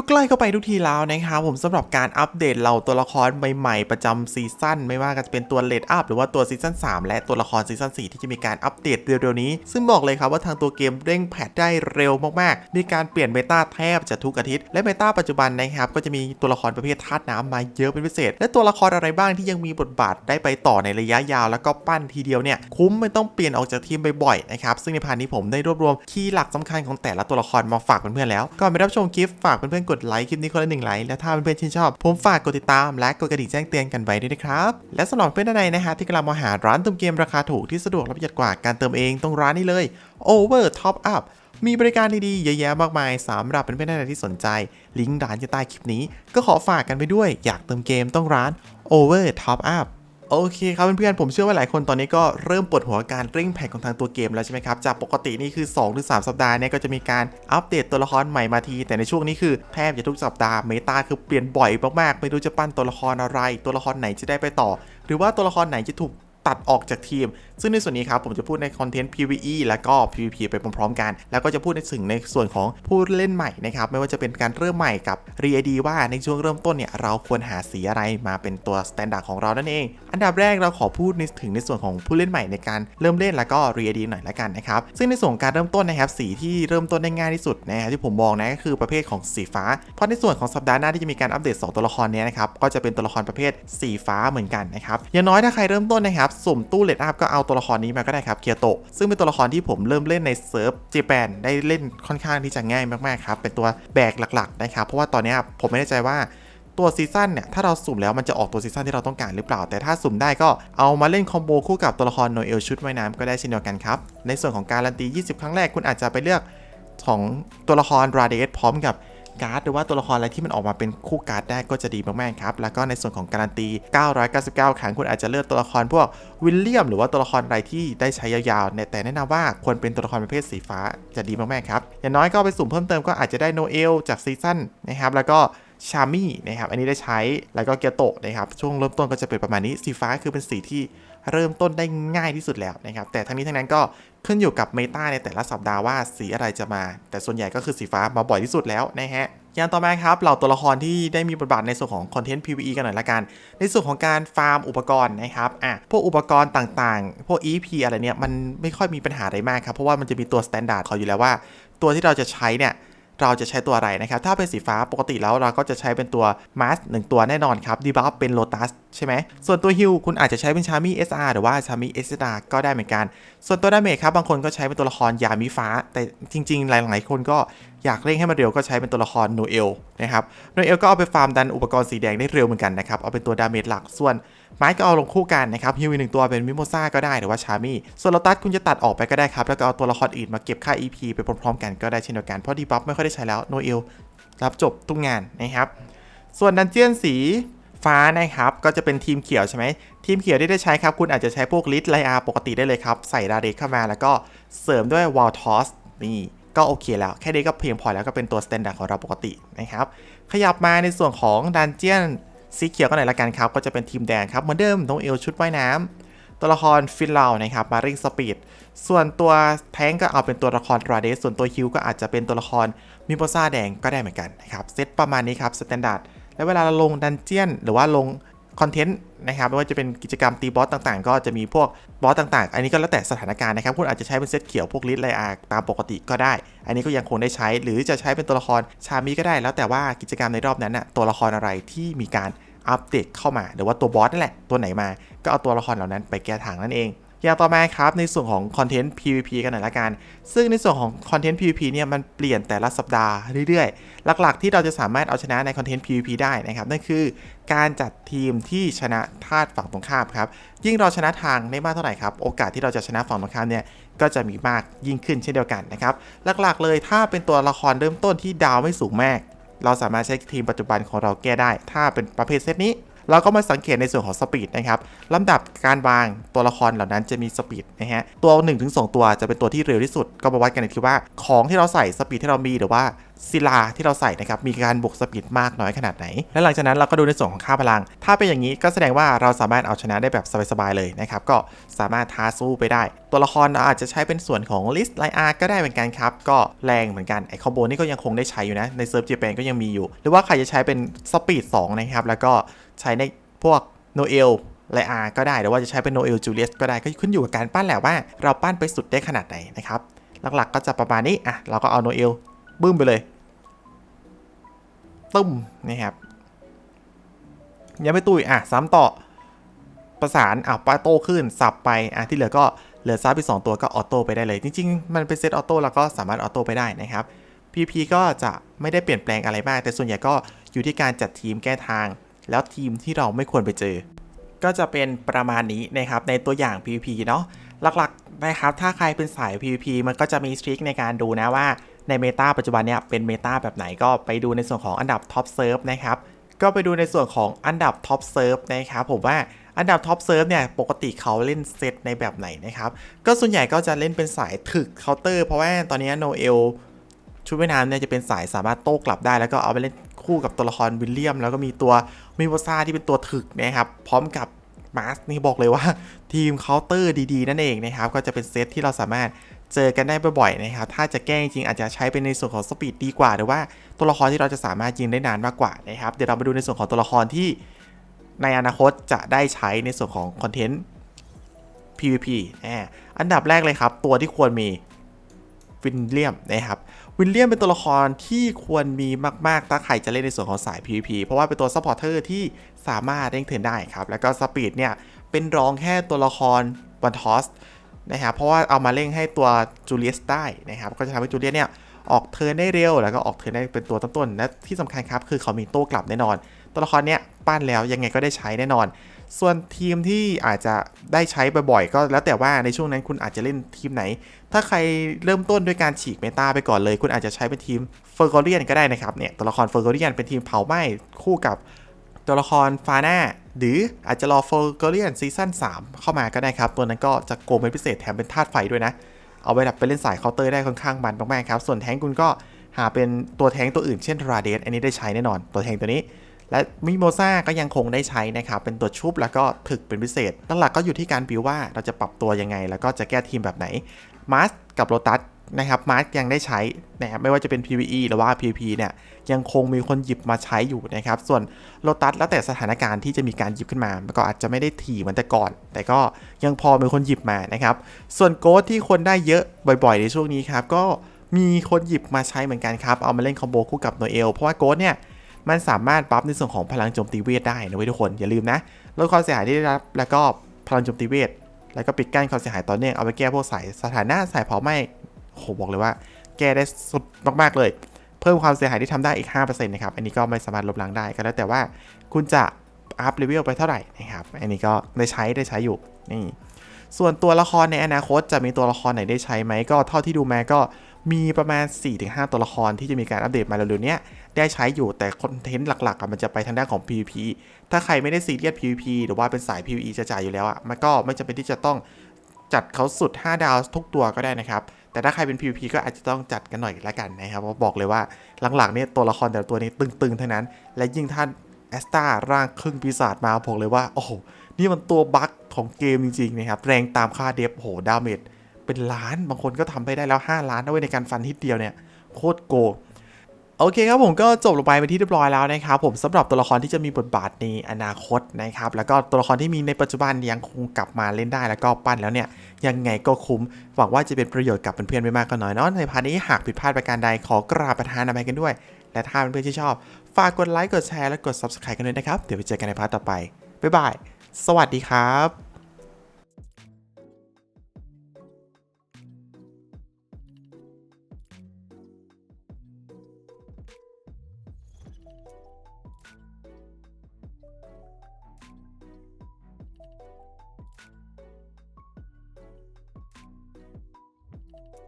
ก็ใกล้เข้าไปทุกทีแล้วนะครับผมสำหรับการอัปเดตเราตัวละครใหม่ๆประจำซีซั่นไม่ว่าจะเป็นตัวเลดอัพหรือว่าตัวซีซั่น3และตัวละครซีซั่น4ที่จะมีการอัปเดตเร็วๆนี้ ซึ่งบอกเลยครับว่าทางตัวเกมเร่งแพทได้เร็วมากๆ มีการเปลี่ยนเมตาแทบจะทุกอาทิตย์ และเมตาปัจจุบันนะครับก็จะมีตัวละครประเภทธาตุน้ำมาเยอะเป็นพิเศษ และตัวละครอะไรบ้างที่ยังมีบทบาทได้ไปต่อในระยะยาว แล้วก็ปั้นทีเดียวเนี่ยคุ้มไม่ต้องเปลี่ยนออกจากทีมบ่อยๆนะครับซึ่งในพาร์ทนี้ผมได้รวบรวมคีย์หลักสำคัญของแต่ละตัวละครมาฝากเพื่อนๆแล้วก่อนไปรับชมคลิปฝากเพื่อนๆกดไลค์คลิปนี้คนละหนึ่งไลค์และถ้าเพื่อนๆชื่นชอบ ผมฝากกดติดตามและกดกระดิ่งแจ้งเตือนกันไว้ด้วยนะครับและสำหรับเพื่อนท่านใดนะฮะที่กำลังมองหาร้านเติมเกมราคาถูกที่สะดวกและประหยัดกว่าการเติมเองต้องร้านนี้เลย Over Top Up มีบริการดีๆ เยอะแยะมากมายสำหรับเพื่อนๆท่านใดที่สนใจ ลิงก์ร้านอยู่ใต้คลิปนี้ ก็ขอฝากกันไปด้วยอยากเติมเกมต้องร้าน Over Top Up โอเคครับเพื่อนๆผมเชื่อว่าหลายคนตอนนี้ก็เริ่มปวดหัวการเร่งแพ็กของทางตัวเกมแล้วใช่ไหมครับ จากปกตินี่คือ 2-3 สัปดาห์เนี่ยก็จะมีการอัปเดตตัวละครใหม่มาที แต่ในช่วงนี้คือแทบจะทุกสัปดาห์เมตาคือเปลี่ยนบ่อยมากๆ ไม่รู้จะปั้นตัวละครอะไร ตัวละครไหนจะได้ไปต่อ หรือว่าตัวละครไหนจะถูกตัดออกจากทีม ซึ่งในส่วนนี้ครับผมจะพูดในคอนเทนต์ PVE แล้วก็ PVP ไปพร้อมๆกัน แล้วก็จะพูดในถึงในส่วนของผู้เล่นใหม่นะครับไม่ว่าจะเป็นการเริ่มใหม่กับ r e d ว่าในช่วงเริ่มต้นเนี่ยเราควรหาสีอะไรมาเป็นตัวสแตนดาร์ดของเรานั่นเอง อันดับแรกเราขอพูดในถึงในส่วนของผู้เล่นใหม่ในการเริ่มเล่นแล้วก็ r e d หน่อยละกันนะครับซึ่งในส่วนการเริ่มต้นนะครับสีที่เริ่มต้นได้ง่ายที่สุดนะครับที่ผมมองนะก็คือประเภทของสีฟ้า เพราะในส่วนของสัปดาห์หน้าที่จะมีการอัปเดต 2 ตัวละครเนี้นะครับก็จะเป็นตัวละครประเภทสีฟ้าเหมือนกันนะครับอย่างน้อยถ้าใครเริ่มต้นนะครับสุ่มตู้เลดอัพก็เอาตัวละครนี้มาก็ได้ครับเคียโตะซึ่งเป็นตัวละครที่ผมเริ่มเล่นในเซิร์ฟเจแปนได้เล่นค่อนข้างที่จะง่ายมากๆครับเป็นตัวแบกหลักๆนะครับเพราะว่าตอนนี้ผมไม่แน่ใจว่าตัวซีซั่นเนี่ยถ้าเราสุ่มแล้วมันจะออกตัวซีซั่นที่เราต้องการหรือเปล่า แต่ถ้าสุ่มได้ก็เอามาเล่นคอมโบคู่กับตัวละครโนเอลชุดว่ายน้ำก็ได้เช่นเดียวกันครับในส่วนของการันตี 20 ครั้งแรกคุณอาจจะไปเลือกของตัวละครราเดสพร้อมกับ การ์ดหรือว่าตัวละครอะไรที่มันออกมาเป็นคู่การ์ดได้ก็จะดีมากๆครับ แล้วก็ในส่วนของการันตี 999 ครั้งคุณอาจจะเลือกตัวละครพวกวิลเลียมหรือว่าตัวละครอะไรที่ได้ใช้ยาวๆเนี่ยแต่แนะนำว่าควรเป็นตัวละครประเภทสีฟ้าจะดีมากๆครับ อย่างน้อยก็ไปสุ่มเพิ่มเติมก็อาจจะได้โนเอลจากซีซั่นนะครับ แล้วก็ ชามี่นะครับอันนี้ได้ใช้แล้วก็เกียโตะนะครับช่วงเริ่มต้นก็จะเป็นประมาณนี้สีฟ้าคือเป็นสีที่เริ่มต้นได้ง่ายที่สุดแล้วนะครับแต่ทั้งนี้ทั้งนั้นก็ขึ้นอยู่กับเมตาในแต่ละสัปดาห์ว่าสีอะไรจะมา แต่ส่วนใหญ่ก็คือสีฟ้ามาบ่อยที่สุดแล้วนะฮะอย่างต่อมาครับเราตัวละครที่ได้มีบทบาทในส่วนของคอนเทนต์ PVE กันหน่อยละกัน ในส่วนของการฟาร์มอุปกรณ์นะครับอะพวกอุปกรณ์ต่างๆ พวก EP อะไรเนี่ยมันไม่ค่อยมีปัญหาอะไรมากครับเพราะว่ามันจะมีตัวสแตนดาร์ดเขาอยู่แล้วว่า ตัวที่เราจะใช้เนี่ย เราจะใช้ตัวอะไรนะครับ ถ้าเป็นสีฟ้าปกติแล้วเราก็จะใช้เป็นตัวมาสหนึ่งตัวแน่นอนครับดีบัฟเป็นโลตัสใช่ไหม ส่วนตัวฮิลคุณอาจจะใช้เป็นชามี่ SR หรือว่าชามี่ SR ก็ได้เหมือนกัน ส่วนตัวดาเมจครับบางคนก็ใช้เป็นตัวละครยามิฟ้า แต่จริง ๆ หลายๆคนก็ อยากเร่งให้มันเร็วก็ใช้เป็นตัวละครโนเอลนะครับโนเอลก็เอาไปฟาร์มดันอุปกรณ์สีแดงได้เร็วเหมือนกันนะครับ เอาเป็นตัวดาเมจหลักส่วนไม้ก็เอาลงคู่กันนะครับฮิวอีกหนึ่งตัวเป็นมิโมซ่าก็ได้หรือว่าชามี่ส่วนโลตัสคุณจะตัดออกไปก็ได้ครับ แล้วก็เอาตัวละครอื่นมาเก็บค่า EP ไปพร้อมๆกันก็ได้เช่นเดียวกันเพราะดีบัฟไม่ค่อยได้ใช้แล้วโนเอลรับจบทุกงานนะครับส่วนดันเจียนสีฟ้านะครับก็จะเป็นทีมเขียวใช่ไหมทีมเขียวที่ได้ใช้ครับ คุณอาจจะใช้พวกลิทไลอาปกติได้เลยครับ ใส่ดาเรกเข้ามาแล้วก็เสริมด้วยวอลทอสนี่ ก็โอเคแล้ว แค่นี้ก็เพียงพอแล้วก็เป็นตัวสแตนดาร์ดของเราปกตินะครับ ขยับมาในส่วนของดันเจียนสีเขียวกันหน่อยละกันครับ ก็จะเป็นทีมแดงครับ เหมือนเดิมน้องเอลชุดว่ายน้ำตัวละครฟินเลานะครับ มาริงสปีด ส่วนตัวแทงก็เอาเป็นตัวละครราเดส ส่วนตัวฮิวก็อาจจะเป็นตัวละครมิโปซ่าแดงก็ได้เหมือนกันนะครับ เซตประมาณนี้ครับสแตนดาร์ด แล้วเวลาเราลงดันเจียนหรือว่าลง คอนเทนต์นะครับไม่ว่าจะเป็นกิจกรรมตีบอสต่างๆ ก็จะมีพวกบอสต่างๆ อันนี้ก็แล้วแต่สถานการณ์นะครับ คุณอาจจะใช้เป็นเซตเขียวพวกลิสไลอาตามปกติก็ได้ อันนี้ก็ยังคงได้ใช้ หรือจะใช้เป็นตัวละครชามีก็ได้ แล้วแต่ว่ากิจกรรมในรอบนั้นน่ะตัวละครอะไรที่มีการอัปเดตเข้ามา หรือว่าตัวบอสนั่นแหละตัวไหนมา ก็เอาตัวละครเหล่านั้นไปแก้ทางนั่นเอง อย่างต่อมาครับในส่วนของคอนเทนต์ PVP กันหน่อยละกัน ซึ่งในส่วนของคอนเทนต์ PVP เนี่ยมันเปลี่ยนแต่ละสัปดาห์เรื่อยๆ หลักๆ ที่เราจะสามารถเอาชนะในคอนเทนต์ PVP ได้นะครับนั่นคือการจัดทีมที่ชนะธาตุฝั่งตรงข้ามครับยิ่งเราชนะทางได้มากเท่าไหร่ครับโอกาสที่เราจะชนะฝั่งตรงข้ามเนี่ยก็จะมีมากยิ่งขึ้นเช่นเดียวกันนะครับหลักๆ เลยถ้าเป็นตัวละครเริ่มต้นที่ดาวไม่สูงมาก เราสามารถใช้ทีมปัจจุบันของเราแก้ได้ ถ้าเป็นประเภทเซตนี้ เราก็มาสังเกตในส่วนของสปีดนะครับลำดับการวางตัวละครเหล่านั้นจะมีสปีดนะฮะตัว 1-2 ตัวจะเป็นตัวที่เร็วที่สุด ก็มาวัดกันในที่ว่าของที่เราใส่สปีดที่เรามีหรือว่า ศิลาที่เราใส่นะครับมีการบวกสปีดมากน้อยขนาดไหน และหลังจากนั้นเราก็ดูในส่วนของค่าพลัง ถ้าเป็นอย่างนี้ก็แสดงว่าเราสามารถเอาชนะได้แบบสบายๆเลยนะครับก็สามารถท้าสู้ไปได้ ตัวละครอาจจะใช้เป็นส่วนของลิสต์ไลอาร์ก็ได้เหมือนกันครับก็แรงเหมือนกันไอคอมโบนี่ก็ยังคงได้ใช้อยู่นะในเซิร์ฟเจแปนก็ยังมีอยู่ หรือว่าใครจะใช้เป็นสปีด2นะครับแล้วก็ใช้ในพวกโนเอลไลอาร์ก็ได้หรือว่าจะใช้เป็นโนเอลจูเลียสก็ได้ก็ขึ้นอยู่กับการปั้นแหละว่า เราปั้นไปสุดได้ขนาดไหนนะครับหลักๆก็จะประมาณนี้อะเราก็เอาโนเอล บึ้มไปเลยตุ้มนะครับยังไม่ตุยอะซ้ำต่อประสานอะปาโต้ขึ้นสับไปอะที่เหลือก็เหลือซับไปสองตัวก็ออโต้ไปได้เลย จริง ๆ มันเป็นเซตออโต้แล้วก็สามารถออโต้ไปได้นะครับ PP ก็จะไม่ได้เปลี่ยนแปลงอะไรมาก แต่ส่วนใหญ่ก็อยู่ที่การจัดทีมแก้ทาง แล้วทีมที่เราไม่ควรไปเจอ ก็จะเป็นประมาณนี้นะครับในตัวอย่าง PVP เนาะหลักๆนะครับถ้าใครเป็นสาย PVP มันก็จะมีทริคในการดูนะว่า ในเมตาปัจจุบันเนี่ยเป็นเมตาแบบไหนก็ไปดูในส่วนของอันดับท็อปเซิร์ฟนะครับ ก็ไปดูในส่วนของอันดับท็อปเซิร์ฟนะครับผมว่าอันดับท็อปเซิร์ฟเนี่ยปกติเขาเล่นเซตในแบบไหนนะครับ ก็ส่วนใหญ่ก็จะเล่นเป็นสายถึกเคาน์เตอร์เพราะว่าตอนนี้โนเอลชุดว่ายน้ำเนี่ยจะเป็นสายสามารถโต้กลับได้ แล้วก็เอาไปเล่นคู่กับตัวละครวิลเลียม แล้วก็มีตัวมิวซ่าที่เป็นตัวถึกนะครับพร้อมกับมาร์สนี่บอกเลยว่าทีมเคาน์เตอร์ดีๆ นั่นเองนะครับ ก็จะเป็นเซตที่เราสามารถ เจอกันได้บ่อยๆนะครับ ถ้าจะแก้จริงอาจจะใช้เป็นในส่วนของสปีดดีกว่า หรือว่าตัวละครที่เราจะสามารถยิงได้นานมากกว่านะครับ เดี๋ยวเรามาดูในส่วนของตัวละครที่ในอนาคตจะได้ใช้ในส่วนของคอนเทนต์ PVP อันดับแรกเลยครับ ตัวที่ควรมีวินเลียมนะครับวินเลียมเป็นตัวละครที่ควรมีมาก ๆ ถ้าใครจะเล่นในส่วนของสาย PVP เพราะว่าเป็นตัวซัพพอร์เตอร์ที่สามารถเร่งเทิร์นได้ครับ แล้วก็สปีดเนี่ย เป็นรองแค่ตัวละครวันทอส นะครับ เพราะว่าเอามาเร่งให้ตัวจูเลียสได้นะครับ ก็จะทำให้จูเลียสเนี่ยออกเทิร์นได้เร็ว แล้วก็ออกเทิร์นได้เป็นตัวต้นๆและที่สำคัญครับคือเขามีโต้กลับแน่นอน ตัวละครเนี้ยปั้นแล้วยังไงก็ได้ใช้แน่นอน ส่วนทีมที่อาจจะได้ใช้บ่อยๆ ก็แล้วแต่ว่าในช่วงนั้นคุณอาจจะเล่นทีมไหน ถ้าใครเริ่มต้นด้วยการฉีกเมตาไปก่อนเลย คุณอาจจะใช้เป็นทีมเฟอร์กอเรียนก็ได้นะครับเนี่ยตัวละครเฟอร์กอเรียนเป็นทีมเผาไหม้คู่กับตัวละครฟาน่าหรืออาจจะรอเฟอร์กอเรียนซีซั่น3เข้ามาก็ได้ครับ ตัวนั้นก็จะโกงเป็นพิเศษแถมเป็นธาตุไฟด้วยนะ เอาไปดับไปเล่นสายเคาน์เตอร์ได้ค่อนข้างมันมากๆครับ ส่วนแทงคุณก็หาเป็นตัวแทงตัวอื่นเช่นราเดสอันนี้ได้ใช้แน่นอน ตัวแทงตัวนี้ และมิโมซาก็ยังคงได้ใช้นะครับ เป็นตัวชุบแล้วก็ถึกเป็นพิเศษหลักๆก็อยู่ที่การบิวว่าเราจะปรับตัวยังไง แล้วก็จะแก้ทีมแบบไหนมาร์สกับโ o ตัส นะครับมาร์สยังได้ใช้นะครับไม่ว่าจะเป็น PVE หรือว่า PVP เนี่ยยังคงมีคนหยิบมาใช้อยู่นะครับส่วนโ o ตัสแล้วแต่สถานการณ์ที่จะมีการหยิบขึ้นมามันก็อาจจะไม่ได้ถี่เหมือนแต่ก่อน แต่ก็ยังพอมีคนหยิบมานะครับส่วนโกดที่คนได้เยอะบ่อยๆ ในช่วงนี้ครับก็มีคนหยิบมาใช้เหมือนกันครับเอามาเล่นคอมโบคู่กับโนเอลเพราะว่าโกดเนี่ยมันสามารถบัฟในส่วนของพลังโจมตีเวทได้นะเว้ยทุกคนอย่าลืมนะลดความเสียหายที่ได้รับแล้วก็พลังโจมตีเวทแล้วก็ปิดกั้นความเสียหายต่อเนื่องเอาไปแก้พวกสายสถานะสายเผาไหม้ โหบอกเลยว่า แก้ได้สุดมากๆเลย เพิ่มความเสียหายที่ทำได้อีก 5%นะครับ อันนี้ก็ไม่สามารถลบล้างได้ก็แล้วแต่ว่าคุณจะอัพเลเวลไปเท่าไหร่นะครับ อันนี้ก็ได้ใช้ได้ใช้อยู่นี่ส่วนตัวละครในอนาคตจะมีตัวละครไหนได้ใช้ไหมก็เท่าที่ดูมาก็มีประมาณ 4-5 ตัวละครที่จะมีการอัปเดตมาเร็วๆนี้ได้ใช้อยู่แต่คอนเทนต์หลักๆมันจะไปทางด้านของ PVP ถ้าใครไม่ได้ซีเรียส PVP หรือว่าเป็นสาย PVE จะจ่ายอยู่แล้วอะมันก็ไม่จำเป็นที่จะต้องจัดเขาสุด 5 ดาวทุกตัวก็ได้นะครับ แต่ถ้าใครเป็น PVP ก็อาจจะต้องจัดกันหน่อยละกันนะครับเพราะบอกเลยว่าหลังๆเนี่ยตัวละครแต่ละตัวนี้ตึงๆทั้งนั้น และยิ่งท่านแอสตาร่างครึ่งปีศาจมาบอกเลยว่า โอ้โห นี่มันตัวบั๊กของเกมจริงๆนะครับ แรงตามค่าเดฟโหดาเมจเป็นล้านบางคนก็ทำไปได้แล้ว 5 ล้านนะเว้ยในการฟันทิดเดียวเนี่ย โคตรโกง โอเคครับผมก็จบลงไปเป็นที่เรียบร้อยแล้วนะครับผมสำหรับตัวละครที่จะมีบทบาทในอนาคตนะครับแล้วก็ตัวละครที่มีในปัจจุบันยังคงกลับมาเล่นได้แล้วก็ปั้นแล้วเนี่ยยังไงก็คุ้มหวังว่าจะเป็นประโยชน์กับเพื่อนๆไม่มากก็น้อยเนาะในพาร์ทนี้หากผิดพลาดประการใดขอกราบประทานอภัยกันด้วย และถ้าเพื่อนๆที่ชอบ ฝากกดไลค์กดแชร์และกด subscribe กันด้วยนะครับเดี๋ยวไปเจอกันในพาร์ทต่อไปบ๊ายบายสวัสดีครับ